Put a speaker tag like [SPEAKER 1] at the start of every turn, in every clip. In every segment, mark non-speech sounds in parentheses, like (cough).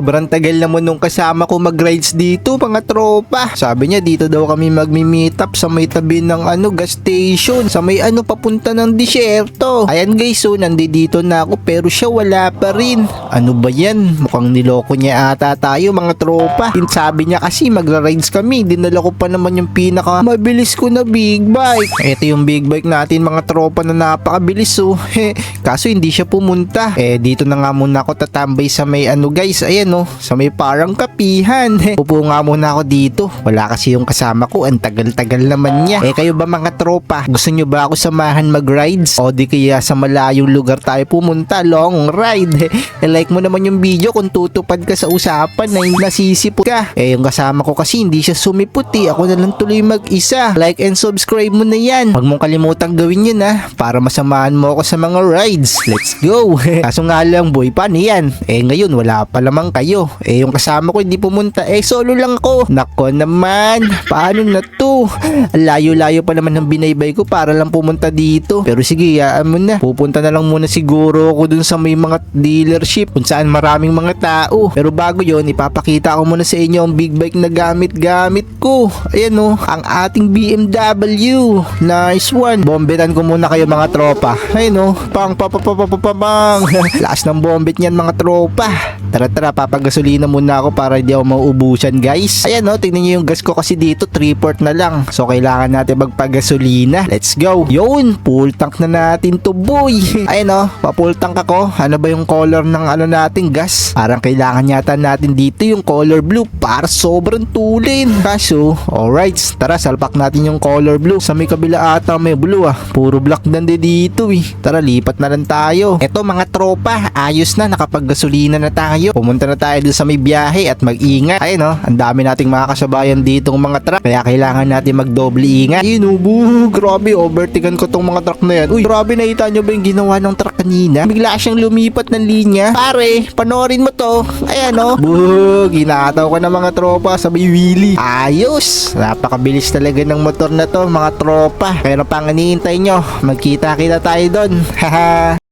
[SPEAKER 1] Sobrang tagal naman nung kasama ko mag-rides dito mga tropa. Sabi niya dito daw kami magmi-meet up sa may tabi ng ano gas station. Sa may ano papunta ng disyerto. Ayan guys so nandito na ako pero siya wala pa rin. Ano ba yan? Mukhang niloko niya ata tayo mga tropa. Sabi niya kasi magra-rides kami. Dinala ko pa naman yung pinaka mabilis ko na big bike. Ito yung big bike natin mga tropa na napakabilis so. (laughs) Kaso hindi siya pumunta. Eh dito na nga muna ako tatambay sa may ano guys. Ayan oh, sa may parang kapihan. (laughs) Upo nga muna ako dito. Wala kasi yung kasama ko. Ang tagal-tagal naman niya. Eh kayo ba mga tropa? Gusto nyo ba ako samahan mag-rides? O di kaya sa malayong lugar tayo pumunta? Long ride. (laughs) Eh like mo naman yung video kung tutupad ka sa usapan na yung nasisipot ka. Eh yung kasama ko kasi hindi siya sumiputi. Ako na lang tuloy mag-isa. Like and subscribe mo na yan. Huwag mong kalimutang gawin yun ha. Para masamahan mo ako sa mga rides. Let's go. (laughs) Kaso nga lang boy, paano yan? Eh ngayon wala pa lamang kayo. Eh yung kasama ko hindi pumunta. Eh solo lang ako. Nako naman. Paano na to? Layo-layo pa naman ng binaybay ko para lang pumunta dito. Pero sige, yaan mo na. Pupunta na lang muna siguro ako dun sa may mga dealership kung saan maraming mga tao. Pero bago yon ipapakita ko muna sa inyo ang big bike na gamit-gamit ko. Ayan o, ang ating BMW. Nice one. Bombetan ko muna kayo mga tropa. Ayun o, pang papapapapapang. (laughs) Lakas ng bombet niyan mga tropa. Tara tara, papagasolina muna ako para hindi ako mauubusan guys. Ayan o, tingnan nyo yung gas ko kasi dito 3 port na lang. So kailangan natin magpagasolina. Let's go. Yun, full tank na natin to boy. (laughs) Ayan o, pa-full tank ako. Ano ba yung color ng ano nating gas? Parang kailangan yata natin dito yung color blue para sobrang tulin. Kaso, alright, tara salpak natin yung color blue. Sa may kabila ata may blue ah. Puro black din dito eh. Tara, lipat na lang tayo. Eto mga tropa, ayos na, nakapaggasolina na tayo. Pumunta na tayo dun sa may biyahe at mag-ingat. Ayun oh, ang dami nating mga kasabayan ditong mga truck. Kaya kailangan natin magdoble ingat. Yun oh, grabe, overtigan ko tong mga truck na yan. Uy, grabe, nakita nyo ba yung ginawa ng truck kanina? Bigla siyang lumipat ng linya. Pare, panoorin mo to. Ayan oh. Boo, ginataw ka ng mga tropa sa may wheelie. Ayos, napakabilis talaga ng motor na to mga tropa. Pero pang iniintay nyo, magkita-kita tayo doon. (laughs) Haha.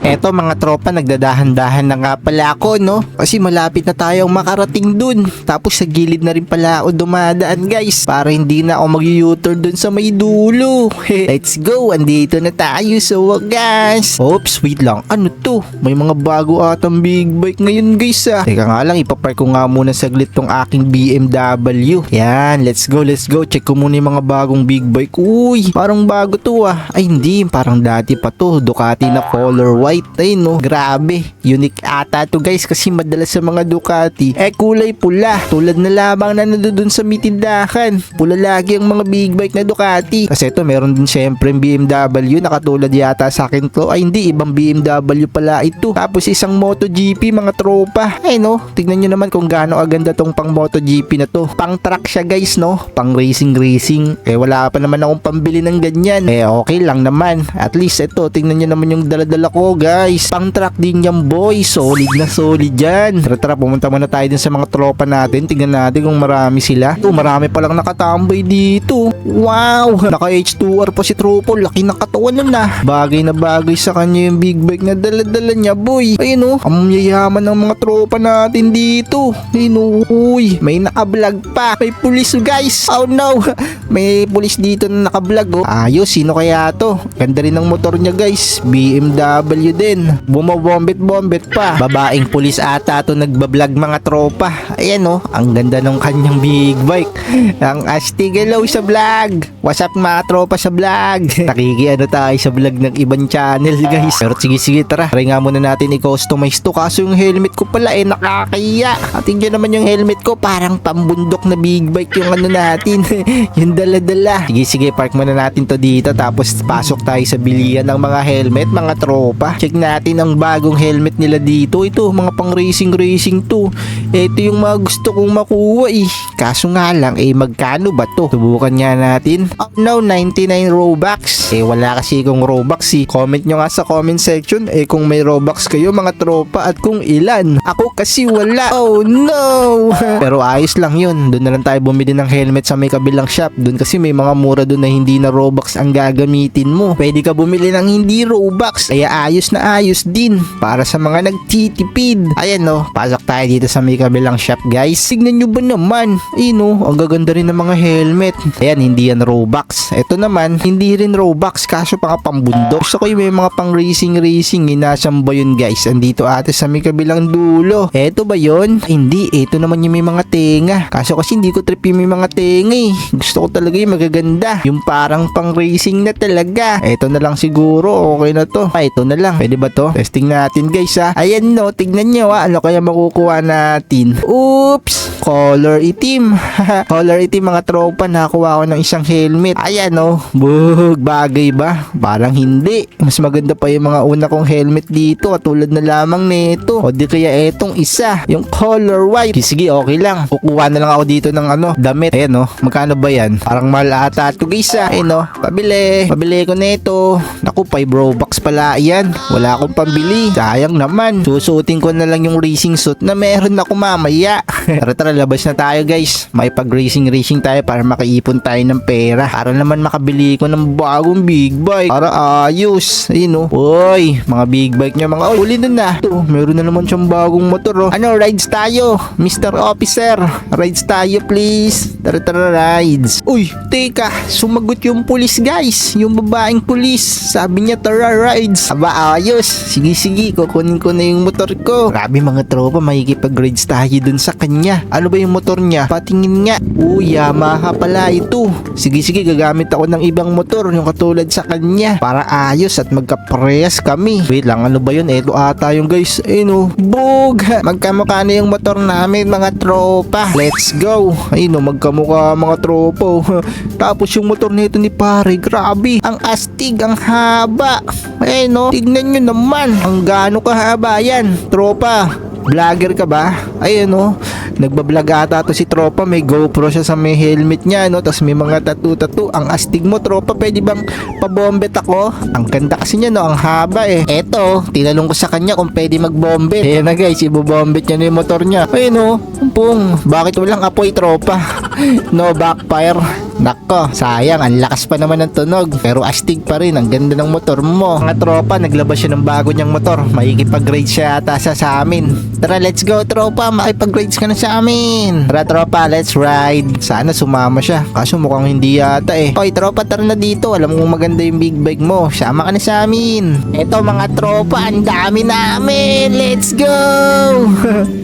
[SPEAKER 1] Eto mga tropa, nagdadahan-dahan na nga pala ako, no? Kasi malapit na tayong makarating dun. Tapos sa gilid na rin pala ako dumadaan, guys. Para hindi na ako mag-U-turn dun sa may dulo. (laughs) Let's go, andito na tayo sa wagas. Oops, wait lang. Ano to? May mga bago atang big bike ngayon, guys, ah. Teka nga lang, ipapark ko nga muna saglit tong aking BMW. Yan, let's go, let's go. Check ko muna yung mga bagong big bike. Uy, parang bago to, ah. Ay, hindi. Parang dati pa to. Ducati na color white. Ay, no. Grabe. Unique ata to, guys. Kasi madalas sa mga Ducati, eh, kulay pula. Tulad na lamang na nandun sa mitindahan. Pula lagi ang mga big bike na Ducati. Kasi ito, meron din syempre BMW. Nakatulad yata sa akin to. Ay, hindi. Ibang BMW pala ito. Tapos isang MotoGP, mga tropa. Ay, no. Tignan nyo naman kung gaano aganda tong pang MotoGP na to. Pang truck siya, guys, no. Pang racing racing. Eh, wala pa naman akong pambili ng ganyan. Eh, okay lang naman. At least ito, tingnan nyo naman yung daladala ko, guys. Pang truck din yan, boy. Solid na solid yan. Tara, tara, pumunta muna tayo din sa mga tropa natin. Tingnan natin kung marami sila. Ito, marami palang nakatambay dito. Wow! Naka H2R pa si Tropo. Laki ng katawan nun na. Bagay na bagay sa kanya yung big bike na daladala niya, boy. Ayun oh, ang yayaman ng mga tropa natin dito. Ayun oh, uy. May nakablog pa. May pulis, guys. Oh no. (laughs) May pulis dito na nakablog, oh. Ayos, sino kaya to? Ganda rin ng motor niya, guys. BMW din. Bumabombit-bombit pa. Babaeng pulis ata to nagbablog mga tropa. Ayan oh, ang ganda ng kanyang big bike. Ang astig hello sa vlog. What's up mga tropa sa vlog? (laughs) Nakikiano tayo sa vlog ng ibang channel guys. Pero sige sige tara. Try nga muna natin i-customize to. Kaso yung helmet ko pala eh nakakaya. At tingnan naman yung helmet ko parang pambundok na big bike yung ano natin. (laughs) yung dala-dala. Sige sige park muna natin to dito. Tapos pasok tayo sa bilihan ng mga helmet mga tropa. Check natin ang bagong helmet nila dito. Ito mga pang racing racing to. Ito yung mga gusto kong makuha eh. Kaso nga lang eh magkano ba to? Subukan nga natin. Oh no, 99 Robux. Eh wala kasi kong Robux eh. Comment nyo nga sa comment section eh kung may Robux kayo mga tropa at kung ilan. Ako kasi wala. Oh no! (laughs) Pero ayos lang yun. Doon na lang tayo bumili ng helmet sa may kabilang shop. Doon kasi may mga mura doon na hindi na Robux ang gagamitin mo. Pwede ka bumili ng hindi Robux. Kaya ayos ayos na ayos din para sa mga nagtitipid. Ayan no, pasok tayo dito sa may kabilang shop guys. Tignan nyo ba naman? Ayun no, ang gaganda rin ng mga helmet. Ayan, hindi yan Robux. Ito naman, hindi rin Robux kaso pa nga pambundok. Gusto ko yung may mga pang racing racing. Inasan ba yun guys? Andito ate sa may kabilang dulo. Eto ba? Ay, hindi, ito naman yung may mga tenga. Kaso kasi hindi ko trip yung may mga tenga eh. Gusto ko talaga yung magaganda. Yung parang pang racing na talaga. Eto na lang siguro, okay na to. Ah, ito na lang. Pwede ba to? Testing natin guys ha. Ayan no, tignan nyo ha. Ano kaya makukuha natin? Oops! Color itim. (laughs) Color itim mga tropa. Nakakuha ko ng isang helmet. Ayan no. Bug, bagay ba? Parang hindi. Mas maganda pa yung mga una kong helmet dito. Katulad na lamang nito. O di kaya etong isa. Yung color white. Sige, okay lang. Kukuha na lang ako dito ng ano, damit. Ayan no. Magkano ba yan? Parang mahal ata ito guys ha. Ayan no. Pabili. Pabili ko nito. Naku, 5 Robux pala yan. Wala akong pambili. Sayang naman. Susuotin ko na lang yung racing suit na meron ako mamaya. (laughs) tara tara, labas na tayo guys. May pag racing tayo para makaipon tayo ng pera. Para naman makabili ko ng bagong big bike. Para ayos. Ayun oh. Uy, mga big bike niya mga. Oh, uli na na. Ito, meron na naman siyang bagong motor oh. Ano, rides tayo. Mr. Officer. Rides tayo please. Tara tara, rides. Uy, teka. Sumagot yung pulis guys. Yung babaeng pulis. Sabi niya tara rides. Aba, ayos. Sige sige, kukunin ko na yung motor ko. Grabe mga tropa, makikipag-rides tayo dun sa kanya. Ano ba yung motor niya? Patingin nga. Uy, Yamaha pala ito. Sige sige, gagamit ako ng ibang motor yung katulad sa kanya. Para ayos at magkaprehas kami. Wait lang, ano ba yun? Eto ata yung guys. Ayun oh. Bug! Magkamukha na yung motor namin mga tropa. Let's go. Ayun oh, magkamukha mga tropa. oh. (laughs) Tapos yung motor nito ni pare, grabe. Ang astig, ang haba. Ayun oh, tignan nyo naman. Ang gaano kahaba yan. Tropa, Vlogger ka ba? Ayun oh. Nagbablog ata to si Tropa. May GoPro siya sa may helmet niya, no? Tapos may mga tattoo-tattoo. Ang astig mo, Tropa. Pwede bang pabombet ako? Ang ganda kasi niya, no? Ang haba eh. Eto, tinanong ko sa kanya kung pwede magbombet. Ayan na guys, ibobombet niya na yung motor niya. Ayun oh. Pung, bakit walang apoy, Tropa? (laughs) no backfire. Nako, sayang, ang lakas pa naman ng tunog. Pero astig pa rin, ang ganda ng motor mo. Mga tropa, naglabas siya ng bago niyang motor. Makikipag-grade siya ata sa, sa amin. Tara, let's go, tropa. Makipag-grades ka na sa amin. Tara, tropa, let's ride. Sana sumama siya. Kaso mukhang hindi yata eh. Oy, tropa, tara na dito. Alam kong maganda yung big bike mo. Sama ka na sa amin. Eto, mga tropa, ang dami namin. Let's go!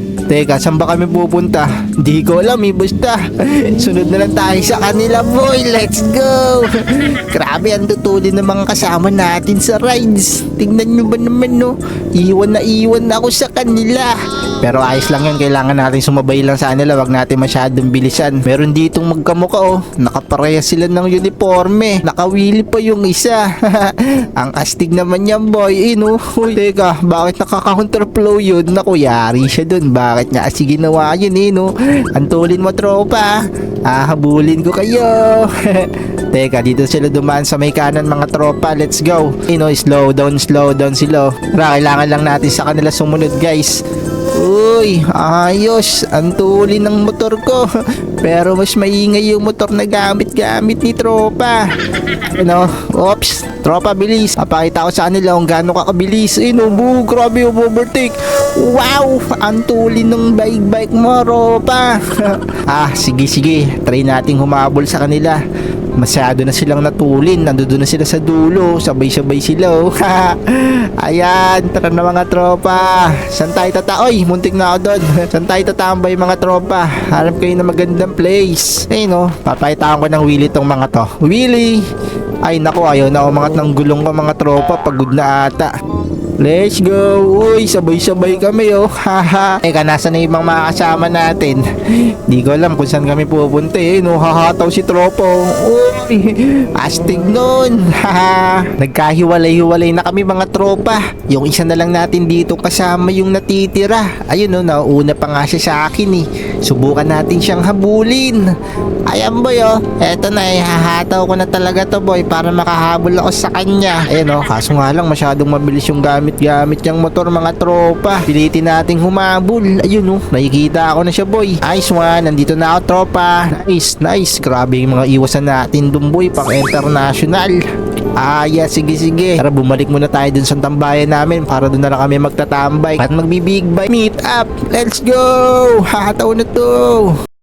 [SPEAKER 1] (laughs) Teka, saan ba kami pupunta? Di ko alam eh, basta. Sunod na lang tayo sa kanila, boy. Let's go! (laughs) Grabe, ang tutulin ng mga kasama natin sa rides. Tingnan nyo ba naman, no? Iwan na iwan na ako sa kanila. Pero ayos lang yan, kailangan natin sumabay lang sa kanila. Wag natin masyadong bilisan. Meron ditong magkamuka, oh. Nakapareha sila ng uniforme. Nakawili pa yung isa. (laughs) ang astig naman yan, boy. Eh, no? Teka, bakit nakaka-counterflow yun? Naku, yari siya dun. Bakit niya kasi ginawa yun, eh, no? Antulin mo, tropa. Ah, habulin ko kayo. (laughs) Teka, dito sila dumaan sa may kanan mga tropa. Let's go. You slow down, slow down sila. Kailangan lang natin sa kanila sumunod, guys. Uy, ayos. Ang tuli ng motor ko. Pero mas maingay yung motor na gamit-gamit ni tropa. Ano? Oops. Tropa, bilis. Papakita ko sa kanila kung gaano ka kabilis. Ano, bu, grabe yung overtake. Wow! Ang tuli ng bike-bike mo, tropa. (laughs) ah, sige, sige. Try nating humabol sa kanila. Masyado na silang natulin. Nandoon na sila sa dulo. Sabay-sabay sila. Oh. (laughs) Ayan, tara na mga tropa. Saan tayo tata? Oy, muntik na ako doon. (laughs) Saan tayo tatambay mga tropa? Harap kayo ng magandang place. Ayun no, papakitaan ko ng Willy tong mga to. Willy! Ay nako, ayaw na umangat ng gulong ko mga tropa. Pagod na ata. Let's go! Uy, sabay-sabay kami oh. (laughs) Haha. Eka, nasa na yung mga kasama natin? (laughs) Di ko alam kung saan kami pupunta eh. No, hahataw si tropo. Uy, (laughs) astig nun. Haha. Nagkahiwalay-hiwalay na kami mga tropa. Yung isa na lang natin dito kasama yung natitira. Ayun no, nauna pa nga siya sa akin eh. Subukan natin siyang habulin. Ayan boy oh. Eto na eh, hahataw ko na talaga to boy para makahabol ako sa kanya. Ayun oh, kaso nga lang masyadong mabilis yung gamit-gamit niyang motor mga tropa. Pilitin nating humabol. Ayun oh, nakikita ako na siya boy. Nice one, nandito na ako tropa. Nice, nice. Grabe yung mga iwasan natin dun boy, pang international. Ah, sige, sige. Tara, bumalik muna tayo dun sa tambayan namin para dun na lang kami magtatambay. At magbibig bike meet up. Let's go! (laughs) Hataw na to.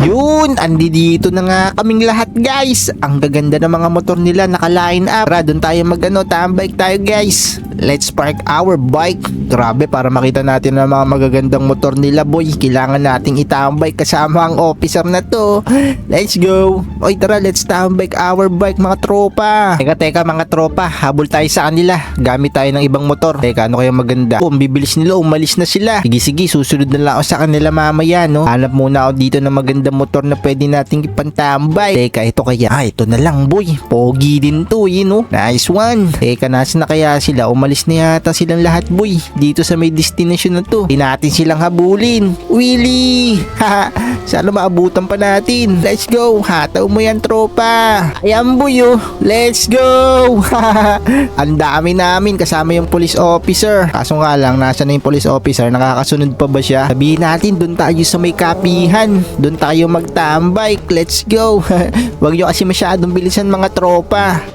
[SPEAKER 1] Yun, andi dito na nga kaming lahat guys. Ang gaganda ng mga motor nila naka-line up. Tara, doon tayo magano, tambike tayo guys. Let's park our bike. Grabe, para makita natin ang mga magagandang motor nila boy. Kailangan nating itambike kasama ang officer na to. Let's go. Oy, tara, let's tambike our bike mga tropa. Teka, teka mga tropa, habol tayo sa kanila. Gamit tayo ng ibang motor. Teka, ano kaya maganda? Oh, bibilis nila, umalis na sila. Sige, sige, susunod na lang ako sa kanila mamaya, no? Hanap muna ako dito ng magandang motor na pwede nating ipantambay. Teka, ito kaya. Ah, ito na lang, boy. Pogi din to, yun, no? Nice one. Teka, nasa na kaya sila? Umalis na yata silang lahat, boy. Dito sa may destination na to. Hindi natin silang habulin. Willy! (laughs) Haha, sana maabutan pa natin. Let's go. Hataw mo yan, tropa. Ayan, boy, oh. Let's go. (laughs) Ang dami namin kasama yung police officer. Kaso nga lang, nasa na yung police officer? Nakakasunod pa ba siya? Sabihin natin, doon tayo sa may kapihan. Doon tayo magtambay. Let's go. (laughs) Huwag nyo kasi masyadong bilisan mga tropa.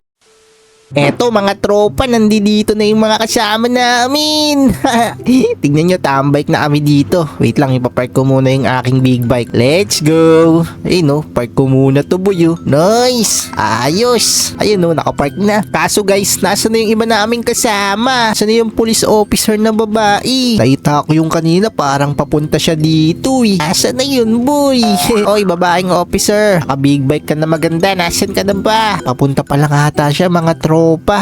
[SPEAKER 1] Eto mga tropa, nandito na yung mga kasama namin. (laughs) Tignan nyo, tambike na kami dito. Wait lang, ipapark ko muna yung aking big bike. Let's go. Ayun no, park ko muna to boy. oh. Nice. Ayos. Ayun no, nakapark na. Kaso guys, nasa na yung iba naming kasama? Saan yung police officer na babae? Nakita ko yung kanina, parang papunta siya dito eh. Asa na yun boy? (laughs) Oy, babaeng officer. Naka big bike ka na maganda. Nasaan ka na ba? Papunta pa lang ata siya mga tropa.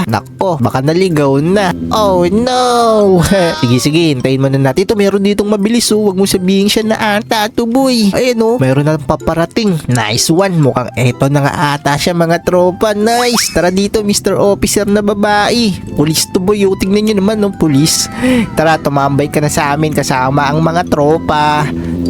[SPEAKER 1] Nako, baka naligaw na. Oh no! (laughs) sige, sige, hintayin mo na natin. Ito, meron ditong mabilis oh. Huwag mo sabihin siya na ata to boy. Ayun oh, meron na paparating. Nice one. Mukhang eto na nga ata siya mga tropa. Nice! Tara dito, Mr. Officer na babae. Pulis to boy. Oh. Tingnan nyo naman, no, pulis. (gasps) Tara, tumambay ka na sa amin kasama ang mga tropa.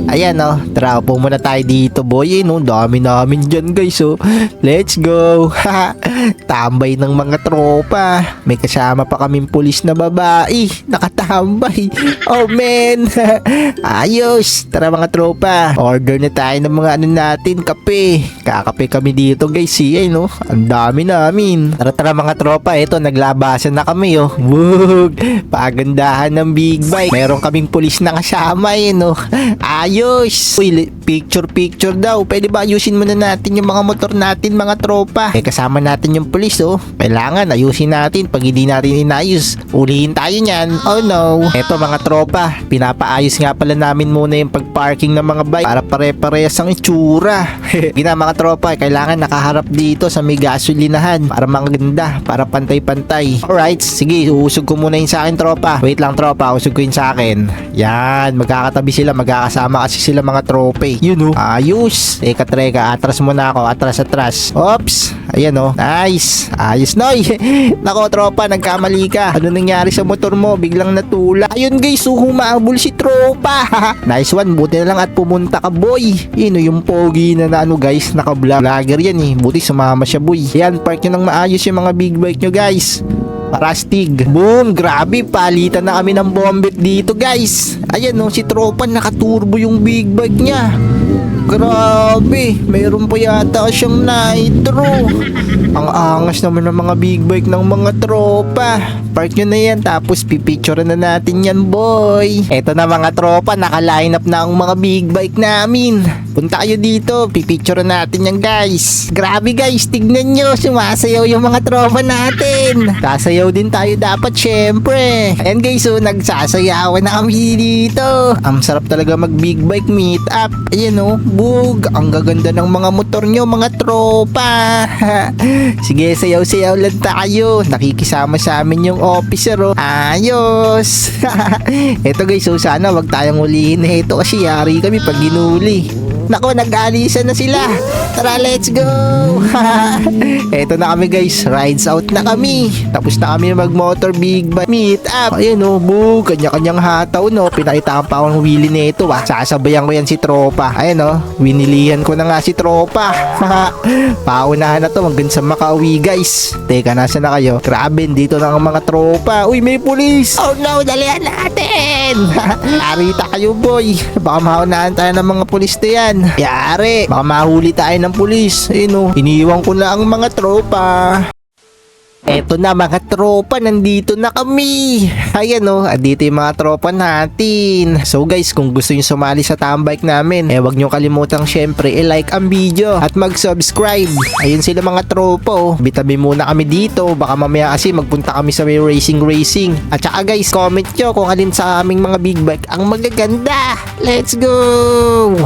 [SPEAKER 1] Ayan oh, tara upo muna tayo dito boy. Eh, no, dami namin dyan guys oh. Let's go. (laughs) Tambay ng mga tropa. May kasama pa kaming pulis na babae. Nakatambay. Oh man. (laughs) Ayos. Tara mga tropa. Order na tayo ng mga ano natin, kape. Kakape kami dito guys. Ay no. Ang dami namin. Tara tara mga tropa. Ito, naglabasan na kami oh. Wug. Pagandahan ng big bike. Meron kaming pulis na kasama eh no. Ayos. Uy, picture picture daw. Pwede ba ayusin muna natin yung mga motor natin mga tropa? Eh kasama natin yung pulis oh. Kailangan ayusin natin. Pag hindi natin inayos, ulihin tayo niyan. Oh no. Eto mga tropa, pinapaayos nga pala namin muna yung pagparking ng mga bike para pare-parehas ang itsura. (laughs) Gina mga tropa, kailangan nakaharap dito sa may gasolinahan para maganda, para pantay-pantay. Alright, sige, uusog ko muna yun sa akin tropa. Wait lang tropa, usog ko yun sa akin. Yan, magkakatabi sila, magkakasama kasi sila mga tropa eh. Yun oh, ayos. Teka, treka, atras muna ako, atras, atras. Oops, ayan oh, nice. Ayos noy. (laughs) Nako tropa, nagkamali ka. Ano nangyari sa motor mo? Biglang natula. Ayun guys, so humabol si tropa. (laughs) nice one, buti na lang at pumunta ka boy. Yun oh, yung pogi na, na ano guys, naka-vlogger yan eh. Buti sumama siya boy. Yan, park nyo ng maayos yung mga big bike nyo guys. Parastig. Boom! Grabe, palitan na kami ng bombet dito guys. Ayan no, si Tropa nakaturbo yung big bike niya. Grabe, mayroon pa yata siyang nitro. Ang angas naman ng mga big bike ng mga tropa. Park nyo na yan, tapos pipicture na natin yan, boy. Eto na mga tropa, naka-line up na ang mga big bike namin. Punta kayo dito, pipicture natin yan, guys. Grabe, guys, tignan nyo, sumasayaw yung mga tropa natin. Sasayaw din tayo dapat, syempre. Ayan, guys, so, nagsasayawan na kami dito. Ang sarap talaga mag big bike meet up. Ayan, oh, bug. Ang gaganda ng mga motor nyo, mga tropa. (laughs) Sige, sayaw-sayaw lang tayo. Nakikisama sa amin yung officer, oh. Ayos. (laughs) Eto guys, so sana wag tayong ulihin na ito kasi yari kami pag ginuli. Nako, nag-alisan na sila. Tara, let's go! (laughs) Eto na kami guys, rides out na kami. Tapos na kami mag-motor big bike meet up. Ayun oh, boo, kanya-kanyang hataw no. Pinakita pa akong wheelie nito ah. Sasabayan ko yan si tropa. Ayun oh, winilihan ko na nga si tropa. (laughs) Paunahan na to hanggang sa makauwi guys. Teka, nasa na kayo? Grabe, dito na ang mga tropa. Uy, may pulis! Oh no, dalihan natin! (laughs) Arita kayo boy. Baka maunahan tayo ng mga pulis na yan. Yari, baka mahuli tayo ng pulis. Ayun oh, iniwan ko na ang mga tropa. Eto na mga tropa, nandito na kami. Ayan o, andito yung mga tropa natin. So guys, kung gusto nyo sumali sa tambike namin, eh wag nyo kalimutang syempre i-like ang video at mag-subscribe. Ayun sila mga tropa oh. Bitabi muna kami dito, baka mamaya kasi magpunta kami sa may racing racing. At saka guys, comment nyo kung alin sa aming mga big bike ang magaganda. Let's go!